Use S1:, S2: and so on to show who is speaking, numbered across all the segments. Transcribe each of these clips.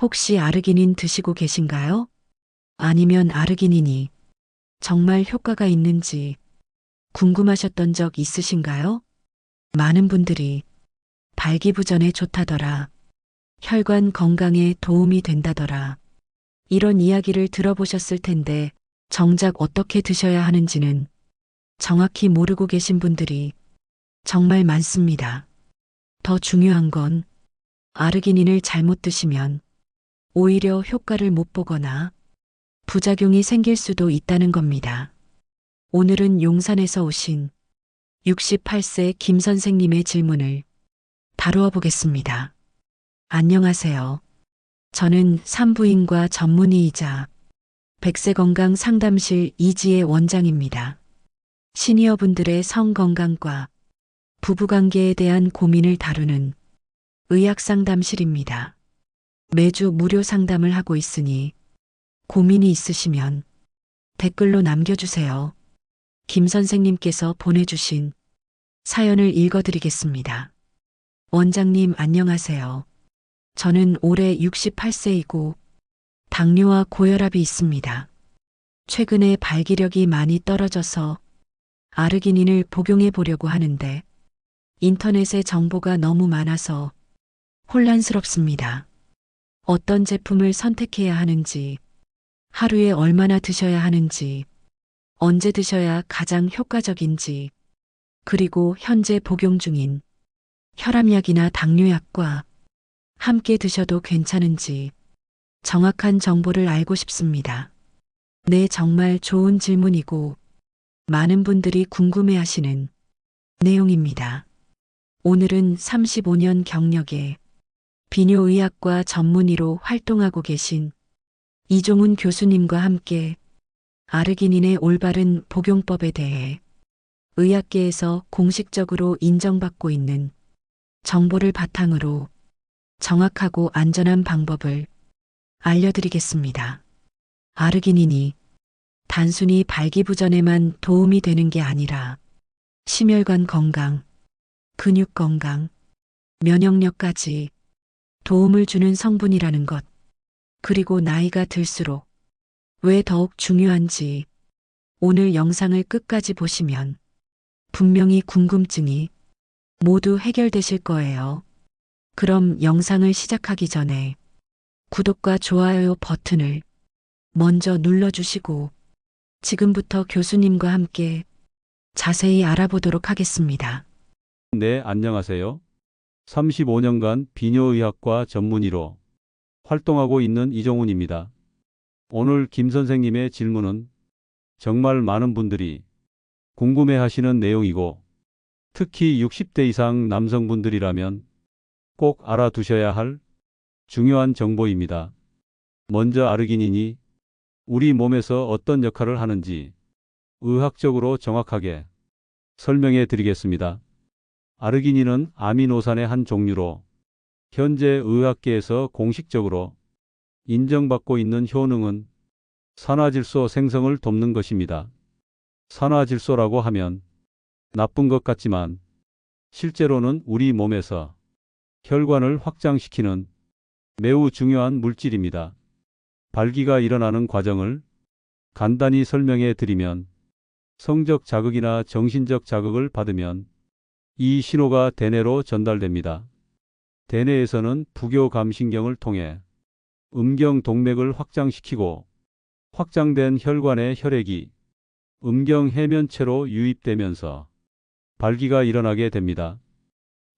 S1: 혹시 아르기닌 드시고 계신가요? 아니면 아르기닌이 정말 효과가 있는지 궁금하셨던 적 있으신가요? 많은 분들이 발기부전에 좋다더라. 혈관 건강에 도움이 된다더라. 이런 이야기를 들어보셨을 텐데 정작 어떻게 드셔야 하는지는 정확히 모르고 계신 분들이 정말 많습니다. 더 중요한 건 아르기닌을 잘못 드시면 오히려 효과를 못 보거나 부작용이 생길 수도 있다는 겁니다. 오늘은 용산에서 오신 68세 김 선생님의 질문을 다루어 보겠습니다. 안녕하세요. 저는 산부인과 전문의이자 백세건강 상담실 이지의 원장입니다. 시니어분들의 성건강과 부부관계에 대한 고민을 다루는 의학상담실입니다. 매주 무료 상담을 하고 있으니 고민이 있으시면 댓글로 남겨주세요. 김 선생님께서 보내주신 사연을 읽어드리겠습니다. 원장님 안녕하세요. 저는 올해 68세이고 당뇨와 고혈압이 있습니다. 최근에 발기력이 많이 떨어져서 아르기닌을 복용해 보려고 하는데 인터넷에 정보가 너무 많아서 혼란스럽습니다. 어떤 제품을 선택해야 하는지, 하루에 얼마나 드셔야 하는지, 언제 드셔야 가장 효과적인지, 그리고 현재 복용 중인 혈압약이나 당뇨약과 함께 드셔도 괜찮은지 정확한 정보를 알고 싶습니다. 네, 정말 좋은 질문이고 많은 분들이 궁금해 하시는 내용입니다. 오늘은 35년 경력의 비뇨의학과 전문의로 활동하고 계신 이종훈 교수님과 함께 아르기닌의 올바른 복용법에 대해 의학계에서 공식적으로 인정받고 있는 정보를 바탕으로 정확하고 안전한 방법을 알려드리겠습니다. 아르기닌이 단순히 발기부전에만 도움이 되는 게 아니라 심혈관 건강, 근육 건강, 면역력까지 도움을 주는 성분이라는 것, 그리고 나이가 들수록 왜 더욱 중요한지 오늘 영상을 끝까지 보시면 분명히 궁금증이 모두 해결되실 거예요. 그럼 영상을 시작하기 전에 구독과 좋아요 버튼을 먼저 눌러주시고 지금부터 교수님과 함께 자세히 알아보도록 하겠습니다.
S2: 네, 안녕하세요. 35년간 비뇨의학과 전문의로 활동하고 있는 이종훈입니다. 오늘 김 선생님의 질문은 정말 많은 분들이 궁금해 하시는 내용이고 특히 60대 이상 남성분들이라면 꼭 알아두셔야 할 중요한 정보입니다. 먼저 아르기닌이 우리 몸에서 어떤 역할을 하는지 의학적으로 정확하게 설명해 드리겠습니다. 아르기닌은 아미노산의 한 종류로 현재 의학계에서 공식적으로 인정받고 있는 효능은 산화질소 생성을 돕는 것입니다. 산화질소라고 하면 나쁜 것 같지만 실제로는 우리 몸에서 혈관을 확장시키는 매우 중요한 물질입니다. 발기가 일어나는 과정을 간단히 설명해 드리면 성적 자극이나 정신적 자극을 받으면 이 신호가 대뇌로 전달됩니다. 대뇌에서는 부교 감신경을 통해 음경 동맥을 확장시키고 확장된 혈관의 혈액이 음경 해면체로 유입되면서 발기가 일어나게 됩니다.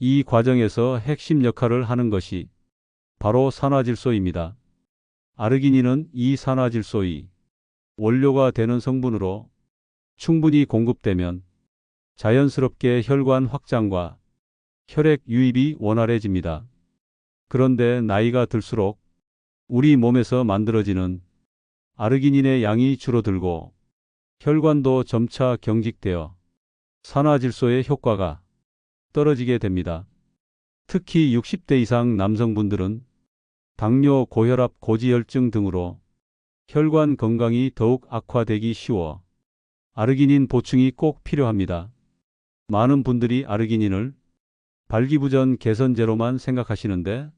S2: 이 과정에서 핵심 역할을 하는 것이 바로 산화질소입니다. 아르기닌은 이 산화질소의 원료가 되는 성분으로 충분히 공급되면 자연스럽게 혈관 확장과 혈액 유입이 원활해집니다. 그런데 나이가 들수록 우리 몸에서 만들어지는 아르기닌의 양이 줄어들고 혈관도 점차 경직되어 산화질소의 효과가 떨어지게 됩니다. 특히 60대 이상 남성분들은 당뇨, 고혈압, 고지혈증 등으로 혈관 건강이 더욱 악화되기 쉬워 아르기닌 보충이 꼭 필요합니다. 많은 분들이 아르기닌을 발기부전 개선제로만 생각하시는데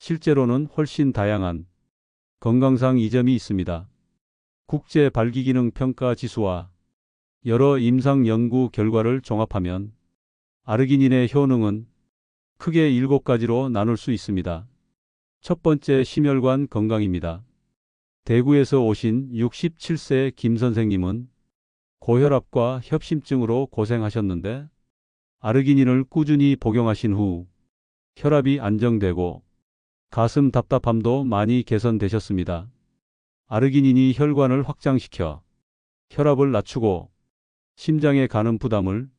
S2: 실제로는 훨씬 다양한 건강상 이점이 있습니다. 국제 발기기능 평가 지수와 여러 임상 연구 결과를 종합하면 아르기닌의 효능은 크게 7가지로 나눌 수 있습니다. 첫 번째 심혈관 건강입니다. 대구에서 오신 67세 김 선생님은 고혈압과 협심증으로 고생하셨는데 아르기닌을 꾸준히 복용하신 후 혈압이 안정되고 가슴 답답함도 많이 개선되셨습니다. 아르기닌이 혈관을 확장시켜 혈압을 낮추고 심장에 가는 부담을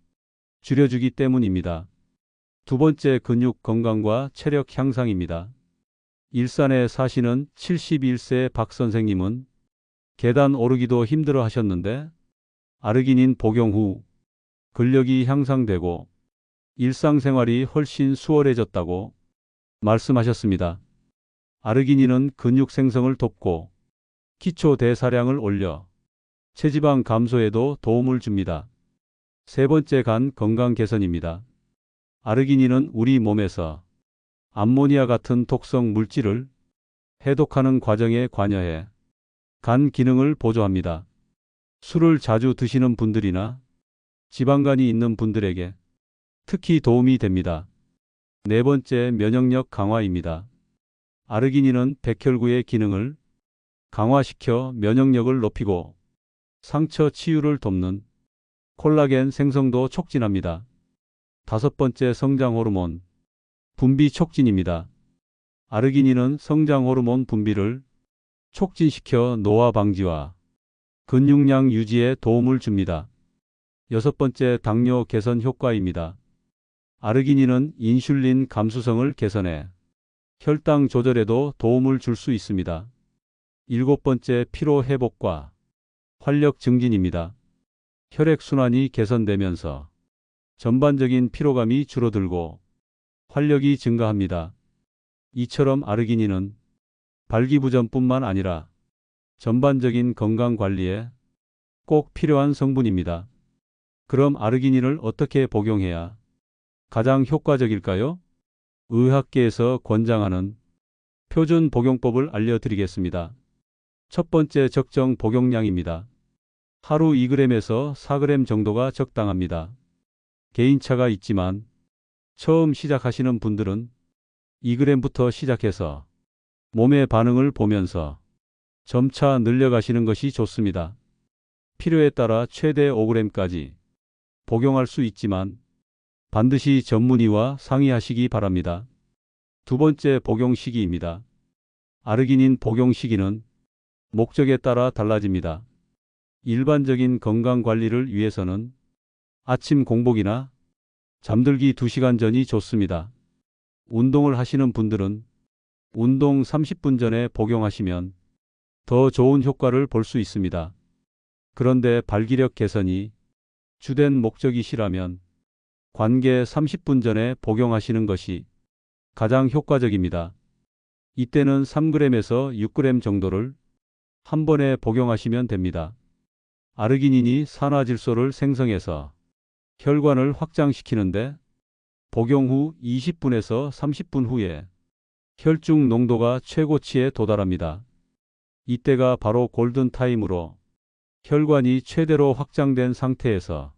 S2: 줄여주기 때문입니다. 두 번째 근육 건강과 체력 향상입니다. 일산에 사시는 71세 박 선생님은 계단 오르기도 힘들어 하셨는데 아르기닌 복용 후 근력이 향상되고 일상생활이 훨씬 수월해졌다고 말씀하셨습니다. 아르기닌은 근육 생성을 돕고 기초 대사량을 올려 체지방 감소에도 도움을 줍니다. 세 번째 간 건강 개선입니다. 아르기닌은 우리 몸에서 암모니아 같은 독성 물질을 해독하는 과정에 관여해 간 기능을 보조합니다. 술을 자주 드시는 분들이나 지방간이 있는 분들에게 특히 도움이 됩니다. 네 번째 면역력 강화입니다. 아르기닌은 백혈구의 기능을 강화시켜 면역력을 높이고 상처 치유를 돕는 콜라겐 생성도 촉진합니다. 다섯 번째 성장 호르몬 분비 촉진입니다. 아르기닌은 성장 호르몬 분비를 촉진시켜 노화 방지와 근육량 유지에 도움을 줍니다. 여섯 번째 당뇨 개선 효과입니다. 아르기닌은 인슐린 감수성을 개선해 혈당 조절에도 도움을 줄 수 있습니다. 일곱 번째 피로 회복과 활력 증진입니다. 혈액순환이 개선되면서 전반적인 피로감이 줄어들고 활력이 증가합니다. 이처럼 아르기닌은 발기부전뿐만 아니라 전반적인 건강 관리에 꼭 필요한 성분입니다. 그럼 아르기닌을 어떻게 복용해야 가장 효과적일까요? 의학계에서 권장하는 표준 복용법을 알려드리겠습니다. 첫 번째 적정 복용량입니다. 하루 2g에서 4g 정도가 적당합니다. 개인차가 있지만 처음 시작하시는 분들은 2g부터 시작해서 몸의 반응을 보면서 점차 늘려가시는 것이 좋습니다. 필요에 따라 최대 5g까지 복용할 수 있지만 반드시 전문의와 상의하시기 바랍니다. 두 번째 복용 시기입니다. 아르기닌 복용 시기는 목적에 따라 달라집니다. 일반적인 건강 관리를 위해서는 아침 공복이나 잠들기 2시간 전이 좋습니다. 운동을 하시는 분들은 운동 30분 전에 복용하시면 더 좋은 효과를 볼 수 있습니다. 그런데 발기력 개선이 주된 목적이시라면 관계 30분 전에 복용하시는 것이 가장 효과적입니다. 이때는 3g에서 6g 정도를 한 번에 복용하시면 됩니다. 아르기닌이 산화질소를 생성해서 혈관을 확장시키는데 복용 후 20분에서 30분 후에 혈중 농도가 최고치에 도달합니다. 이때가 바로 골든타임으로 혈관이 최대로 확장된 상태에서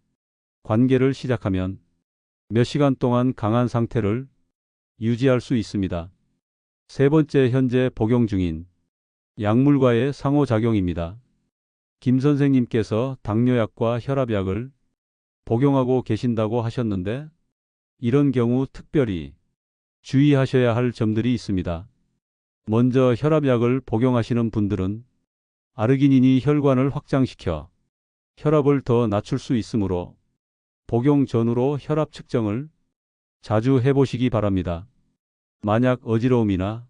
S2: 관계를 시작하면 몇 시간 동안 강한 상태를 유지할 수 있습니다. 세 번째 현재 복용 중인 약물과의 상호작용입니다. 김 선생님께서 당뇨약과 혈압약을 복용하고 계신다고 하셨는데 이런 경우 특별히 주의하셔야 할 점들이 있습니다. 먼저 혈압약을 복용하시는 분들은 아르기닌이 혈관을 확장시켜 혈압을 더 낮출 수 있으므로 복용 전후로 혈압 측정을 자주 해보시기 바랍니다. 만약 어지러움이나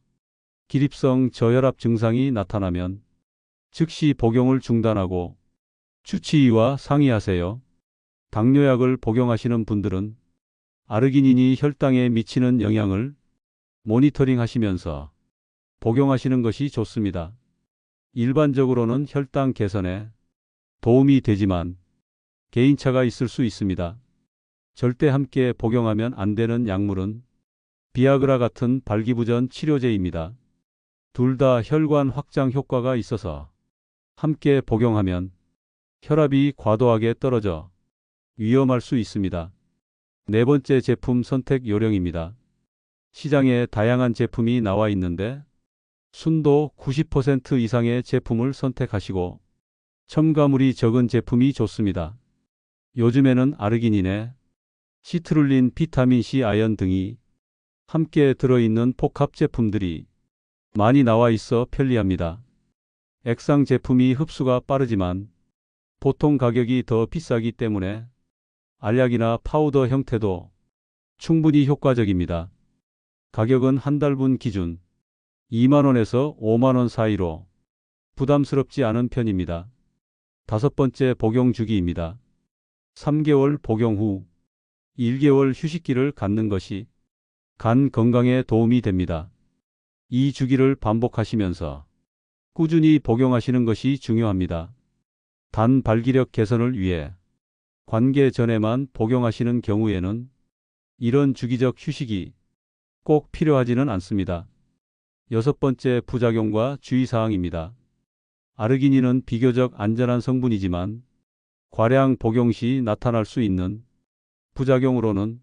S2: 기립성 저혈압 증상이 나타나면 즉시 복용을 중단하고 주치의와 상의하세요. 당뇨약을 복용하시는 분들은 아르기닌이 혈당에 미치는 영향을 모니터링 하시면서 복용하시는 것이 좋습니다. 일반적으로는 혈당 개선에 도움이 되지만 개인차가 있을 수 있습니다. 절대 함께 복용하면 안 되는 약물은 비아그라 같은 발기부전 치료제입니다. 둘 다 혈관 확장 효과가 있어서 함께 복용하면 혈압이 과도하게 떨어져 위험할 수 있습니다. 네 번째 제품 선택 요령입니다. 시장에 다양한 제품이 나와 있는데 순도 90% 이상의 제품을 선택하시고 첨가물이 적은 제품이 좋습니다. 요즘에는 아르기닌에 시트룰린, 비타민C, 아연 등이 함께 들어있는 복합 제품들이 많이 나와 있어 편리합니다. 액상 제품이 흡수가 빠르지만 보통 가격이 더 비싸기 때문에 알약이나 파우더 형태도 충분히 효과적입니다. 가격은 한 달분 기준 2만원에서 5만원 사이로 부담스럽지 않은 편입니다. 다섯 번째 복용 주기입니다. 3개월 복용 후 1개월 휴식기를 갖는 것이 간 건강에 도움이 됩니다. 이 주기를 반복하시면서 꾸준히 복용하시는 것이 중요합니다. 단 발기력 개선을 위해 관계 전에만 복용하시는 경우에는 이런 주기적 휴식이 꼭 필요하지는 않습니다. 여섯 번째 부작용과 주의사항입니다. 아르기닌은 비교적 안전한 성분이지만 과량 복용 시 나타날 수 있는 부작용으로는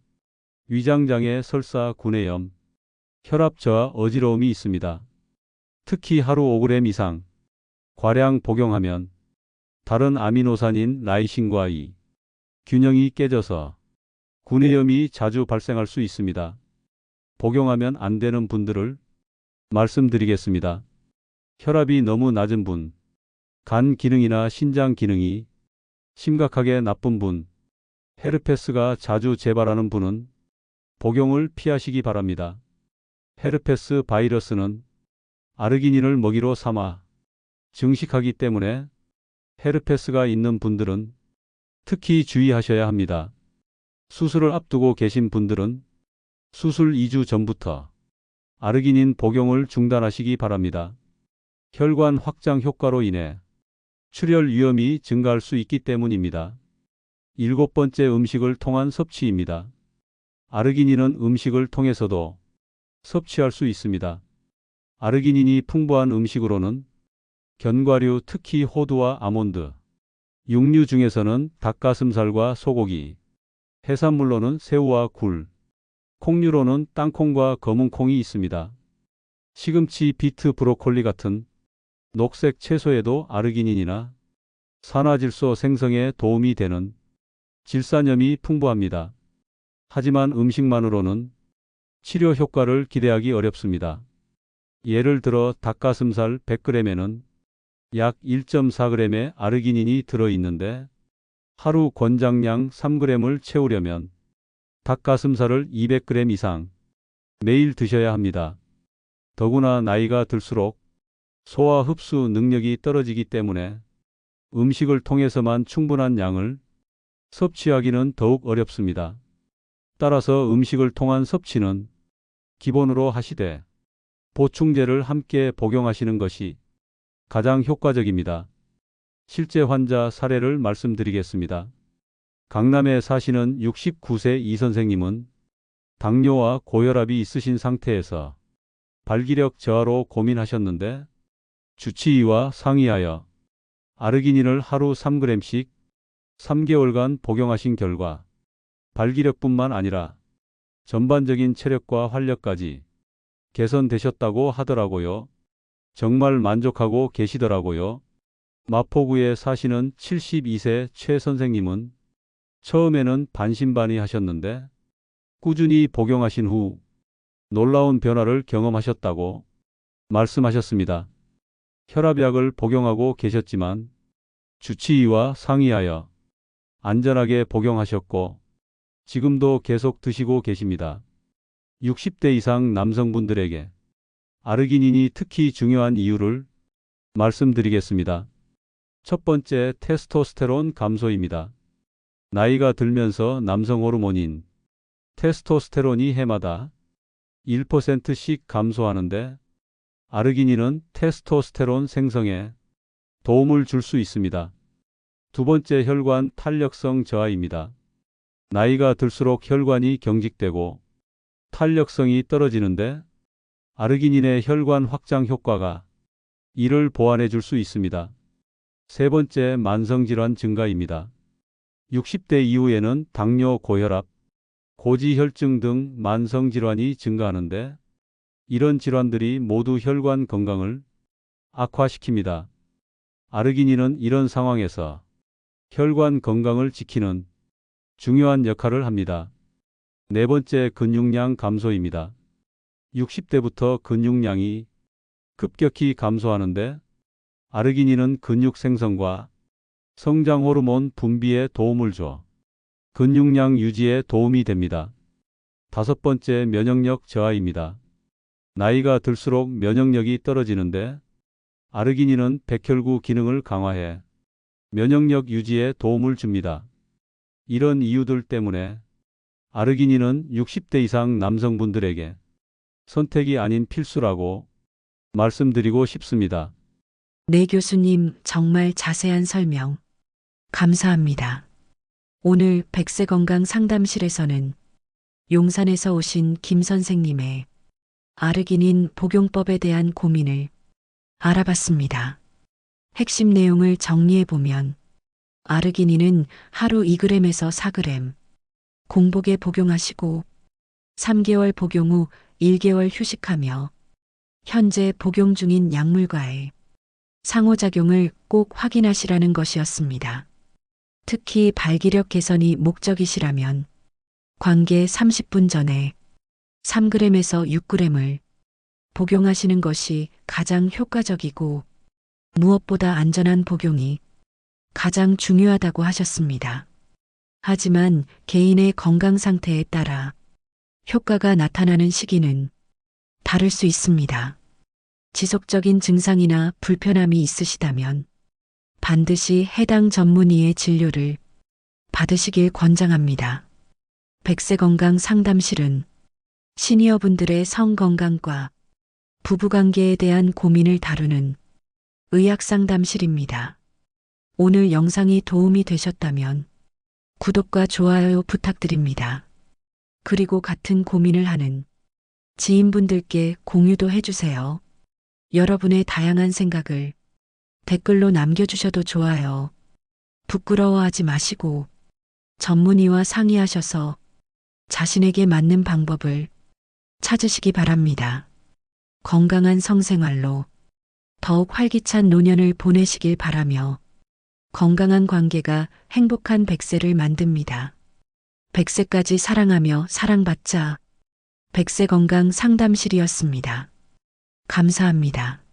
S2: 위장장애, 설사, 구내염, 혈압 저하, 어지러움이 있습니다. 특히 하루 5g 이상 과량 복용하면 다른 아미노산인 라이신과 이 균형이 깨져서 구내염이 자주 발생할 수 있습니다. 복용하면 안 되는 분들을 말씀드리겠습니다. 혈압이 너무 낮은 분, 간 기능이나 신장 기능이 심각하게 나쁜 분, 헤르페스가 자주 재발하는 분은 복용을 피하시기 바랍니다. 헤르페스 바이러스는 아르기닌을 먹이로 삼아 증식하기 때문에 헤르페스가 있는 분들은 특히 주의하셔야 합니다. 수술을 앞두고 계신 분들은 수술 2주 전부터 아르기닌 복용을 중단하시기 바랍니다. 혈관 확장 효과로 인해 출혈 위험이 증가할 수 있기 때문입니다. 일곱 번째 음식을 통한 섭취입니다. 아르기닌은 음식을 통해서도 섭취할 수 있습니다. 아르기닌이 풍부한 음식으로는 견과류 특히 호두와 아몬드, 육류 중에서는 닭가슴살과 소고기, 해산물로는 새우와 굴, 콩류로는 땅콩과 검은콩이 있습니다. 시금치, 비트, 브로콜리 같은 녹색 채소에도 아르기닌이나 산화질소 생성에 도움이 되는 질산염이 풍부합니다. 하지만 음식만으로는 치료 효과를 기대하기 어렵습니다. 예를 들어 닭가슴살 100g에는 약 1.4g의 아르기닌이 들어있는데 하루 권장량 3g을 채우려면 닭가슴살을 200g 이상 매일 드셔야 합니다. 더구나 나이가 들수록 소화 흡수 능력이 떨어지기 때문에 음식을 통해서만 충분한 양을 섭취하기는 더욱 어렵습니다. 따라서 음식을 통한 섭취는 기본으로 하시되 보충제를 함께 복용하시는 것이 가장 효과적입니다. 실제 환자 사례를 말씀드리겠습니다. 강남에 사시는 69세 이 선생님은 당뇨와 고혈압이 있으신 상태에서 발기력 저하로 고민하셨는데 주치의와 상의하여 아르기닌을 하루 3g씩 3개월간 복용하신 결과 발기력뿐만 아니라 전반적인 체력과 활력까지 개선되셨다고 하더라고요. 정말 만족하고 계시더라고요. 마포구에 사시는 72세 최 선생님은 처음에는 반신반의 하셨는데 꾸준히 복용하신 후 놀라운 변화를 경험하셨다고 말씀하셨습니다. 혈압약을 복용하고 계셨지만 주치의와 상의하여 안전하게 복용하셨고 지금도 계속 드시고 계십니다. 60대 이상 남성분들에게 아르기닌이 특히 중요한 이유를 말씀드리겠습니다. 첫 번째 테스토스테론 감소입니다. 나이가 들면서 남성 호르몬인 테스토스테론이 해마다 1%씩 감소하는데 아르기닌은 테스토스테론 생성에 도움을 줄 수 있습니다. 두 번째 혈관 탄력성 저하입니다. 나이가 들수록 혈관이 경직되고 탄력성이 떨어지는데 아르기닌의 혈관 확장 효과가 이를 보완해 줄 수 있습니다. 세 번째 만성질환 증가입니다. 60대 이후에는 당뇨, 고혈압, 고지혈증 등 만성질환이 증가하는데 이런 질환들이 모두 혈관 건강을 악화시킵니다. 아르기닌은 이런 상황에서 혈관 건강을 지키는 중요한 역할을 합니다. 네 번째 근육량 감소입니다. 60대부터 근육량이 급격히 감소하는데 아르기닌은 근육 생성과 성장 호르몬 분비에 도움을 줘 근육량 유지에 도움이 됩니다. 다섯 번째 면역력 저하입니다. 나이가 들수록 면역력이 떨어지는데 아르기닌은 백혈구 기능을 강화해 면역력 유지에 도움을 줍니다. 이런 이유들 때문에 아르기닌은 60대 이상 남성분들에게 선택이 아닌 필수라고 말씀드리고 싶습니다.
S1: 네 교수님 정말 자세한 설명 감사합니다. 오늘 백세 건강 상담실에서는 용산에서 오신 김 선생님의 아르기닌 복용법에 대한 고민을 알아봤습니다. 핵심 내용을 정리해 보면 아르기닌은 하루 2g에서 4g 공복에 복용하시고 3개월 복용 후 1개월 휴식하며 현재 복용 중인 약물과의 상호작용을 꼭 확인하시라는 것이었습니다. 특히 발기력 개선이 목적이시라면 관계 30분 전에 3g에서 6g을 복용하시는 것이 가장 효과적이고 무엇보다 안전한 복용이 가장 중요하다고 하셨습니다. 하지만 개인의 건강 상태에 따라 효과가 나타나는 시기는 다를 수 있습니다. 지속적인 증상이나 불편함이 있으시다면 반드시 해당 전문의의 진료를 받으시길 권장합니다. 백세 건강 상담실은 시니어분들의 성 건강과 부부관계에 대한 고민을 다루는 의학 상담실입니다. 오늘 영상이 도움이 되셨다면 구독과 좋아요 부탁드립니다. 그리고 같은 고민을 하는 지인분들께 공유도 해주세요. 여러분의 다양한 생각을 댓글로 남겨주셔도 좋아요. 부끄러워하지 마시고 전문의와 상의하셔서 자신에게 맞는 방법을 찾으시기 바랍니다. 건강한 성생활로 더욱 활기찬 노년을 보내시길 바라며 건강한 관계가 행복한 백세를 만듭니다. 백세까지 사랑하며 사랑받자 백세 건강 상담실이었습니다. 감사합니다.